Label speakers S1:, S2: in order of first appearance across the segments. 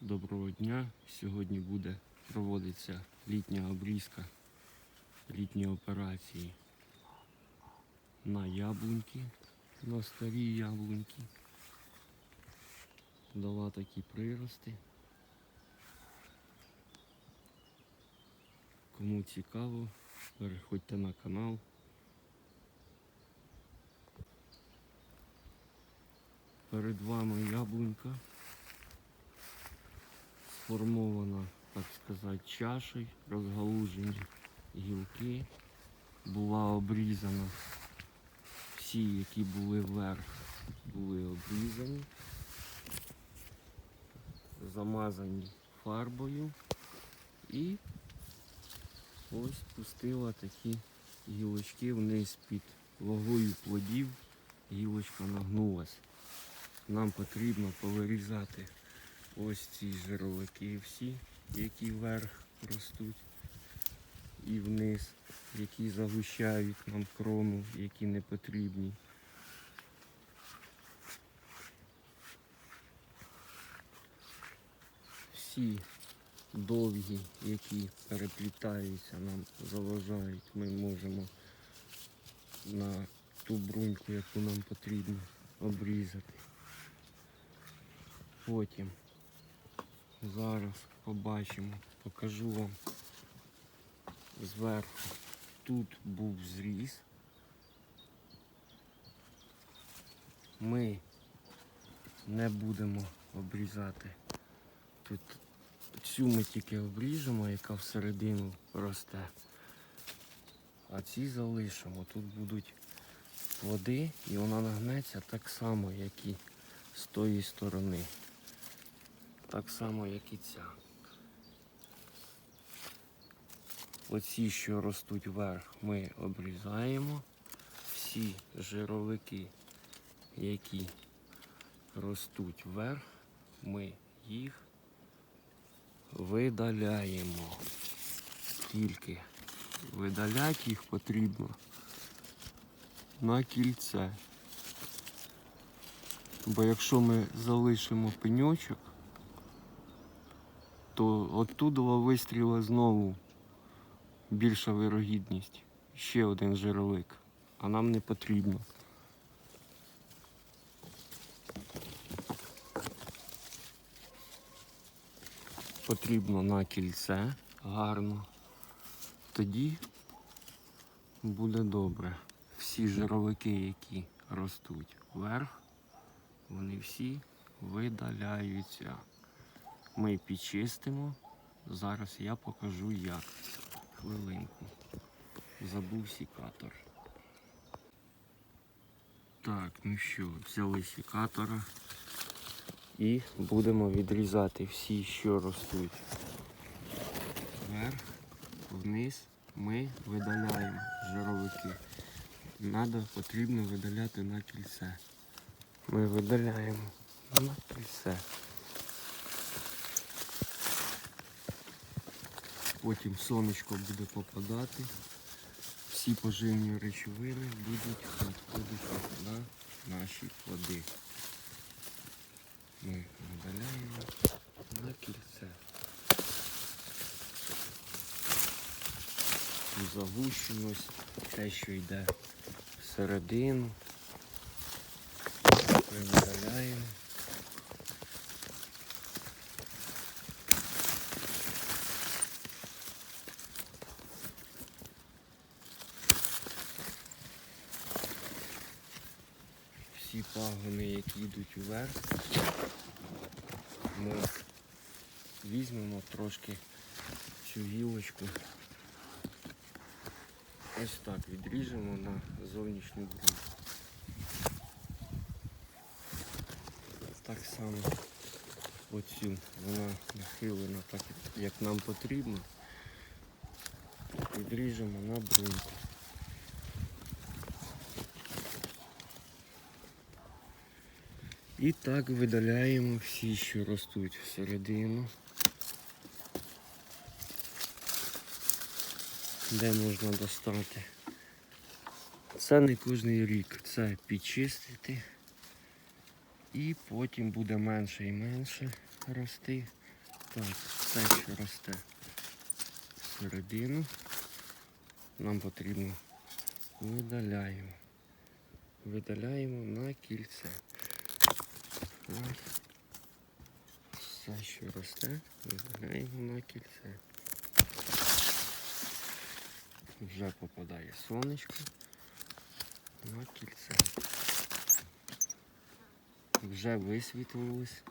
S1: Доброго дня. Сьогодні буде проводитися літня обрізка, літні операції на яблуньки, на старі яблуньки. Дала такі прирости. Кому цікаво, переходьте на канал. Перед вами яблунька сформована, так сказати, чашею, розгалужені гілки. Була обрізана. Всі, які були вверх, були обрізані, замазані фарбою і ось пустила такі гілочки вниз під вагою плодів. Гілочка нагнулась. Нам потрібно повирізати ось ці жировики всі, які вверх ростуть і вниз, які загущають нам крону, які не потрібні. Всі довгі, які переплітаються, нам заважають, ми можемо на ту бруньку, яку нам потрібно, обрізати. Потім зараз побачимо, покажу вам зверху. Тут був зріз. Ми не будемо обрізати. Тут цю ми тільки обріжемо, яка всередину росте. А ці залишимо. Тут будуть води і вона нагнеться так само, як і з тої сторони. Так само, як і ця. Оці, що ростуть вверх, ми обрізаємо. Всі жировики, які ростуть вверх, ми їх видаляємо. Тільки видаляти їх потрібно на кільце. Бо якщо ми залишимо пеньочок, то оттуда вистріла знову більша вирогідність. Ще один жировик. А нам не потрібно. Потрібно на кільце гарно. Тоді буде добре. Всі жировики, які ростуть вверх, вони всі видаляються. Ми підчистимо. Зараз я покажу як. Хвилинку. Забув сікатор. Так, ну що, взяли сікатора і будемо відрізати всі, що ростуть. Вверх, вниз ми видаляємо жировики. Надо, потрібно видаляти на кільце. Ми видаляємо на кільце. Потім сонечко буде попадати. Всі поживні речовини будуть надходити на наші плоди. Ми видаляємо на кільце. Загущеність, те, що йде всередину. Видаляємо. всі пагони, які йдуть вверх, ми візьмемо трошки цю гілочку. Ось так відріжемо на зовнішню бруньку. Так само оцю вона нахилена так, як нам потрібно. Відріжемо на бруньку. І так видаляємо всі, що ростуть всередину. Де можна достати. Це не кожний рік. Це підчистити. І потім буде менше і менше рости. Так, все, що росте всередину, нам потрібно видаляємо. Видаляємо на кільце. Ось. Все, що росте, видаляємо на кільце. Вже попадає сонечко на кільце. Вже висвітлилось,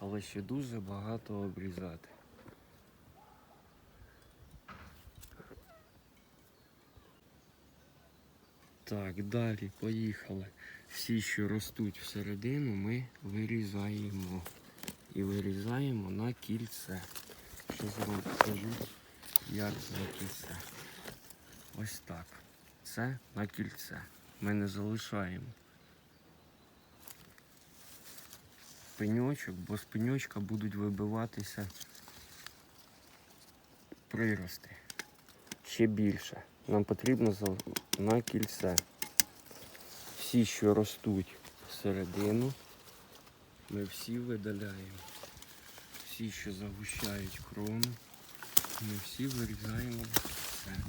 S1: але ще дуже багато обрізати. Так, далі поїхали. Всі, що ростуть всередину, ми вирізаємо. І вирізаємо на кільце. Що покажу, як на кільце. Ось так. Це на кільце. Ми не залишаємо пеньочок, бо з пеньочка будуть вибиватися прирости. Ще більше. Нам потрібно на кільце. Всі, що ростуть всередину, ми всі видаляємо. Всі, що загущають крону, ми всі вирізаємо кільце.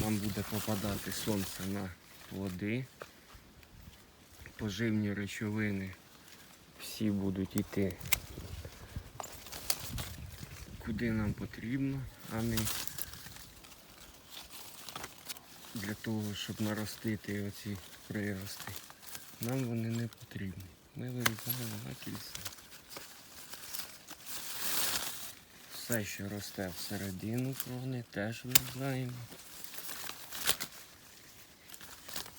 S1: Нам буде попадати сонце на плоди. Поживні речовини всі будуть йти куди нам потрібно, а не для того, щоб наростити оці прирости. Нам вони не потрібні. Ми вирізаємо на кільце. Все, що росте всередину крони, теж вирізаємо.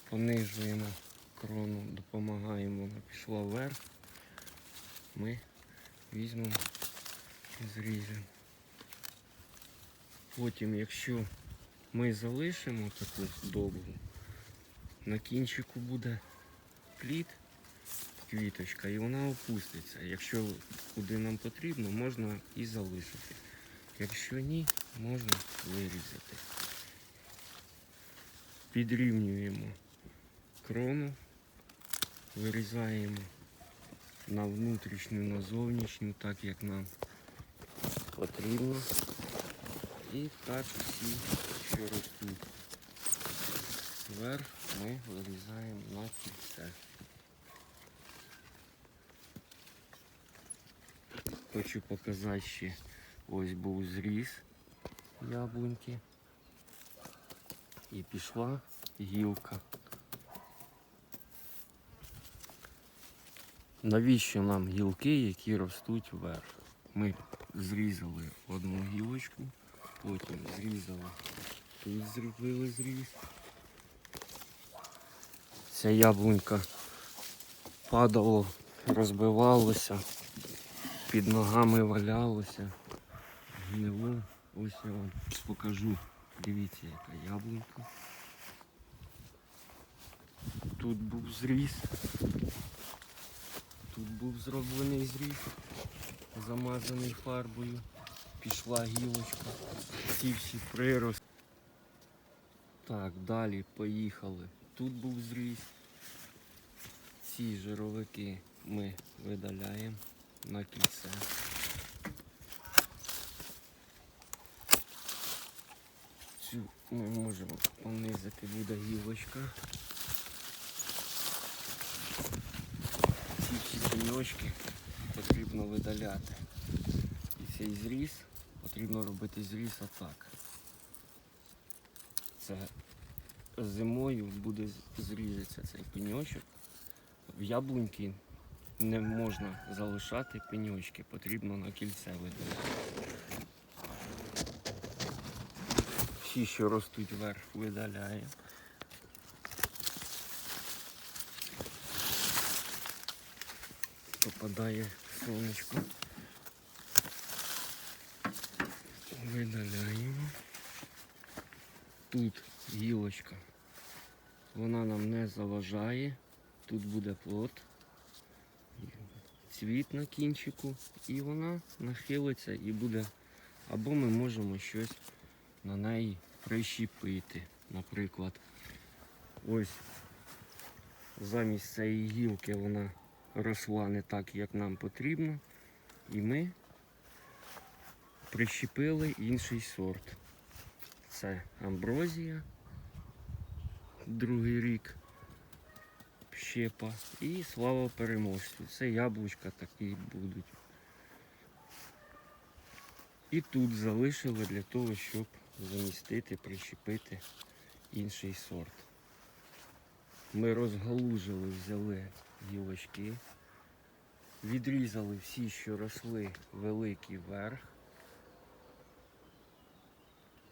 S1: Понижуємо крону, допомагаємо, вона пішла вверх. Ми візьмемо і зріжемо. Потім, якщо ми залишимо таку довгу, на кінчику буде плід, квіточка, і вона опуститься. Якщо куди нам потрібно, можна і залишити. Якщо ні, можна вирізати. Підрівнюємо крону, вирізаємо на внутрішню, на зовнішню, так як нам потрібно. І так всі, що ростуть вверх, ми вирізаємо на кільце. Хочу показати ще, ось був зріз яблуньки. І пішла гілка. Навіщо нам гілки, які ростуть вверх? Ми зрізали одну гілочку, потім зрізали, тут зробили зріз. Ця яблунька падало, розбивалося, під ногами валялося, гнило. Ось я вам покажу. Дивіться, яка яблунька. Тут був зріз. Тут був зроблений зріз, замазаний фарбою. Пішла гілочка. Ці всі прирости. Так, далі поїхали. Тут був зріз. Ці жировики ми видаляємо на кільце. Цю ми можемо понизити, буде гілочка. Ці всі пеньочки потрібно видаляти. І цей зріз потрібно робити зріз отак. Це зимою буде зрізатися цей пеньочок. В яблуньки не можна залишати пеньочки, потрібно на кільце видаляти. Всі, що ростуть вверх, видаляємо. Попадає сонечко. Видаляємо. Тут гілочка. Вона нам не заважає. Тут буде плод. Цвіт на кінчику. І вона нахилиться і буде. Або ми можемо щось на неї прищепити. Наприклад, ось замість цієї гілки вона росла не так, як нам потрібно. І ми прищепили інший сорт. Це амброзія, другий рік щепа і слава переможцю. Це яблучка такі будуть. І тут залишили для того, щоб замістити, прищепити інший сорт. Ми розгалужили, взяли гілочки, відрізали всі, що росли великий верх.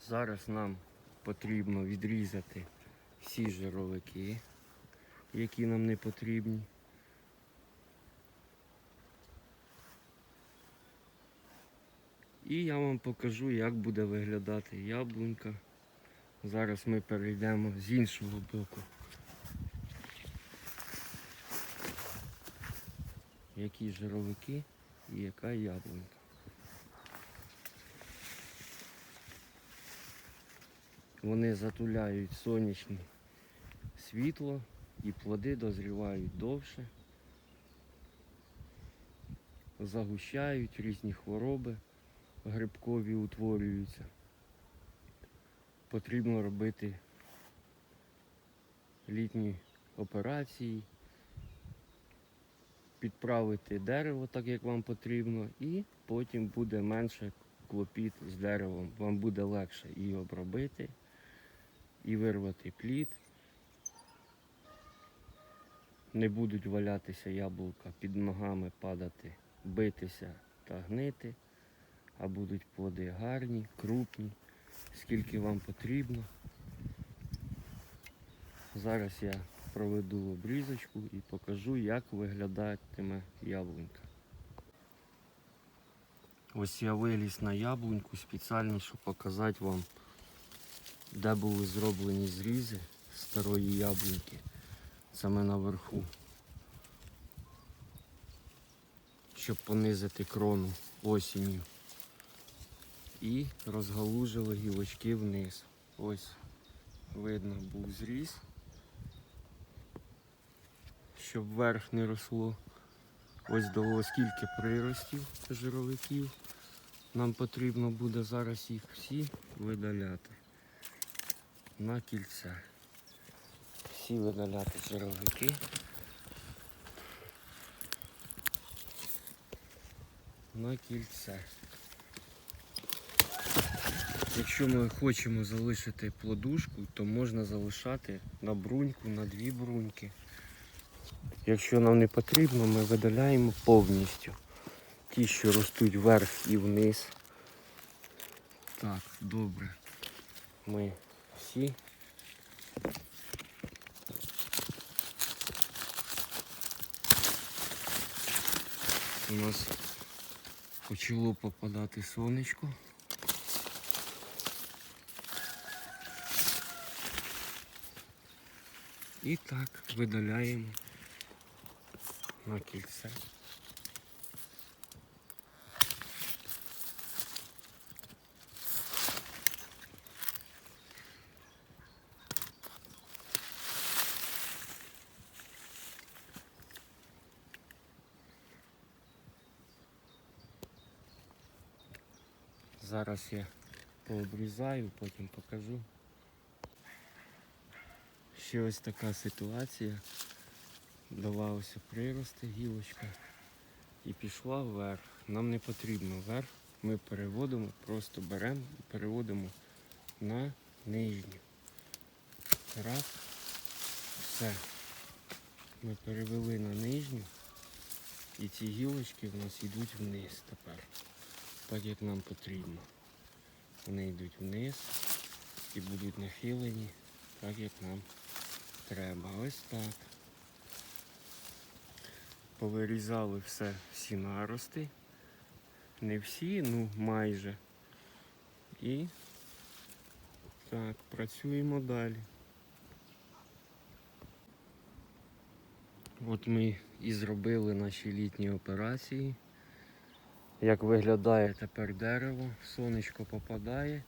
S1: Зараз нам потрібно відрізати всі жировики, які нам не потрібні. І я вам покажу, як буде виглядати яблунька. Зараз ми перейдемо з іншого боку. Які жировики і яка яблунька. Вони затуляють сонячне світло і плоди дозрівають довше, загущають різні хвороби грибкові утворюються. Потрібно робити літні операції, підправити дерево так, як вам потрібно, і потім буде менше клопіт з деревом. Вам буде легше і обробити, і вирвати плід. Не будуть валятися яблука під ногами, падати, битися та гнити а будуть плоди гарні, крупні, скільки вам потрібно. Зараз я проведу обрізочку і покажу, як виглядатиме яблунька. Ось я виліз на яблуньку спеціально, щоб показати вам, де були зроблені зрізи старої яблуньки, саме наверху, щоб понизити крону осінню і розгалужили гілочки вниз. Ось видно був зріз, щоб вверх не росло. Ось дало скільки приростів жировиків. Нам потрібно буде зараз їх всі видаляти на кільце. Всі видаляти жировики. На кільце. Якщо ми хочемо залишити плодушку, то можна залишати на бруньку, на дві бруньки. Якщо нам не потрібно, ми видаляємо повністю. Ті, що ростуть вверх і вниз. Так, добре. Ми всі. У нас почало попадати сонечко. І так видаляємо на кільце. Зараз я пообрізаю, потім покажу. Ще ось така ситуація. Дала прирости гілочка і пішла вверх. Нам не потрібно вверх. Ми переводимо, просто беремо і переводимо на нижню. Раз. Все. Ми перевели на нижню. І ці гілочки в нас йдуть вниз тепер. Так як нам потрібно. Вони йдуть вниз і будуть нахилені, так як нам треба. Ось так. Повирізали все, всі нарости. Не всі, ну майже. І так, працюємо далі. От ми і зробили наші літні операції як виглядає тепер дерево, сонечко попадає.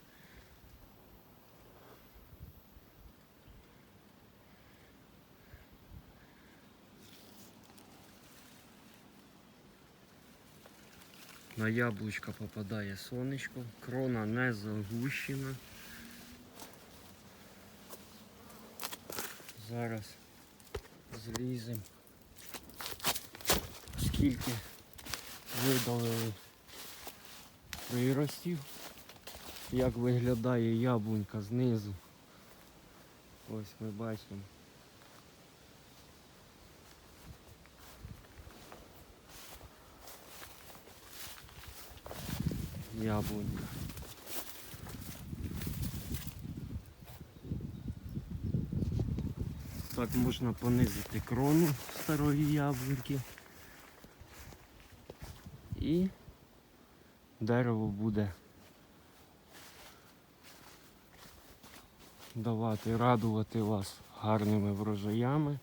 S1: На яблучка попадає сонечко, крона не загущена. Зараз зліземо. Скільки видалили приростів, як виглядає яблунька знизу. Ось ми бачимо. Яблунька. Так можна понизити крону старої яблуньки. І дерево буде давати, радувати вас гарними врожаями.